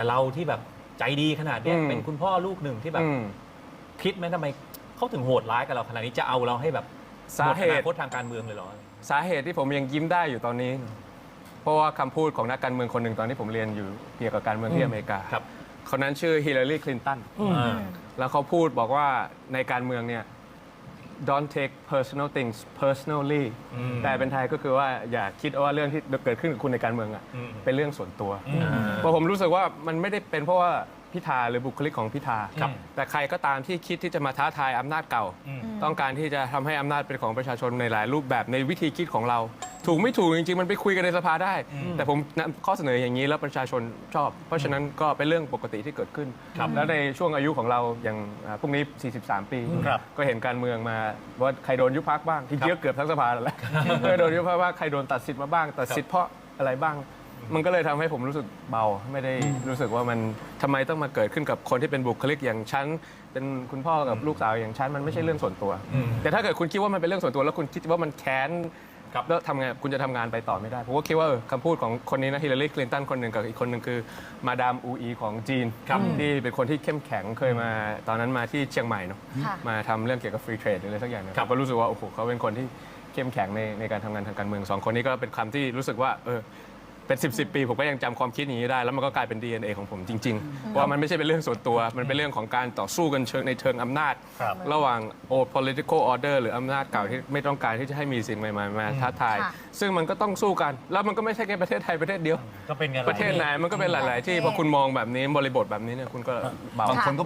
แต่เราที่แบบใจดีขนาดเนี้ยอืม เป็นคุณพ่อลูกหนึ่งที่แบบ อืม คิดไหมทำไมเขาถึงโหดร้ายกับเราขนาดนี้จะเอาเราให้แบบสาเหตุ มดอนาคตทางการเมืองเลยเหรอ สาเหตุที่ผมยังยิ้มได้อยู่ตอนนี้ เพราะว่าคำพูดของนักการเมืองคนหนึ่งตอนที่ผมเรียนอยู่เกี่ยวกับการเมืองที่อเมริกาครับ คนนั้นชื่อฮิลลารีคลินตันอ่า แล้วเขาพูดบอกว่าในการเมืองเนี่ย don't take personal things personally อืมแต่เป็นไทยก็คือว่าอย่าคิดว่าเรื่องที่เกิดขึ้นกับคุณในการเมืองอะอืมเป็นเรื่องส่วนตัวอ่าเพราะผมรู้สึกว่ามันไม่ได้เป็นเพราะว่าพิธาหรือบุคลิกของพิธาครับแต่ใครก็ตามที่คิดที่จะมาท้าทายอำนาจเก่าอืมต้องการที่จะทำให้อำนาจเป็นของประชาชนในหลายรูปแบบในวิธีคิดของเรา ถูกไม่ถูกจริงๆ มันไปคุยกันในสภาได้ แต่ผมนำข้อเสนออย่างนี้แล้วประชาชนชอบ เพราะฉะนั้นก็เป็นเรื่องปกติที่เกิดขึ้นครับแล้วในช่วงอายุของเราอย่างอ่าพรุ่งนี้ 43 ปี ครับก็เห็นการเมืองมาว่าใครโดนยุบพักบ้างที่เยอะเกือบทั้งสภาแล้วแหละเคยโดนยุบพักบ้างใครโดนตัดสิทธิ์มาบ้างตัดสิทธิ์เพราะอะไรบ้าง มันก็เลยทำให้ผมรู้สึกเบาไม่ได้รู้สึกว่ามันทำไมต้องมาเกิดขึ้นกับคนที่เป็นบุคลิกอย่างฉันเป็นคุณพ่อกับลูกสาวอย่างฉันมันไม่ใช่เรื่องส่วนตัวอืมแต่ถ้าเกิดคุณคิดว่ามันเป็นเรื่องส่วนตัวแล้วคุณคิดว่ามันแค้น ครับแล้วทำไงคุณจะทำงานไปต่อไม่ได้ผมก็คิดว่าเออคำพูดของคนนี้นะฮิลลารีคลินตันคนหนึ่งกับอีกคนหนึ่งคือมาดามอูอีของจีนครับที่เป็นคนที่เข้มแข็งเคยมาตอนนั้นมาที่เชียงใหม่เนาะค่ะ มาทำเรื่องเกี่ยวกับฟรีเทรดหรืออะไรสักอย่างเนี่ยครับผมก็รู้สึกว่าโอ้โหเขาเป็นคนที่เข้มแข็งในในการทำงานทางการเมืองสองคนนี้ก็เป็นคำที่รู้สึกว่าเออ เป็น 10บสปีผมก็ยังจำความคิดอย่างนี้ได้ แล้วมันก็กลายเป็น DNA ของผมจริงๆ ว่ามันไม่ใช่เป็นเรื่องส่วนตัว มันเป็นเรื่องของการต่อสู้กันเชิงในเชิงอำนาจ ครับระหว่าง old political order หรืออำนาจเก่าที่ไม่ต้องการที่จะให้มีสิ่งใหม่ๆมาท้าทาย ค่ะ ซึ่งมันก็ต้องสู้กัน แล้วมันก็ไม่ใช่แค่ประเทศไทยประเทศเดียว ก็เป็นไงประเทศไหนมันก็เป็นหลาย ๆ ที่พอคุณมองแบบนี้บริบทแบบนี้เนี่ยคุณก็เบา บางคนก็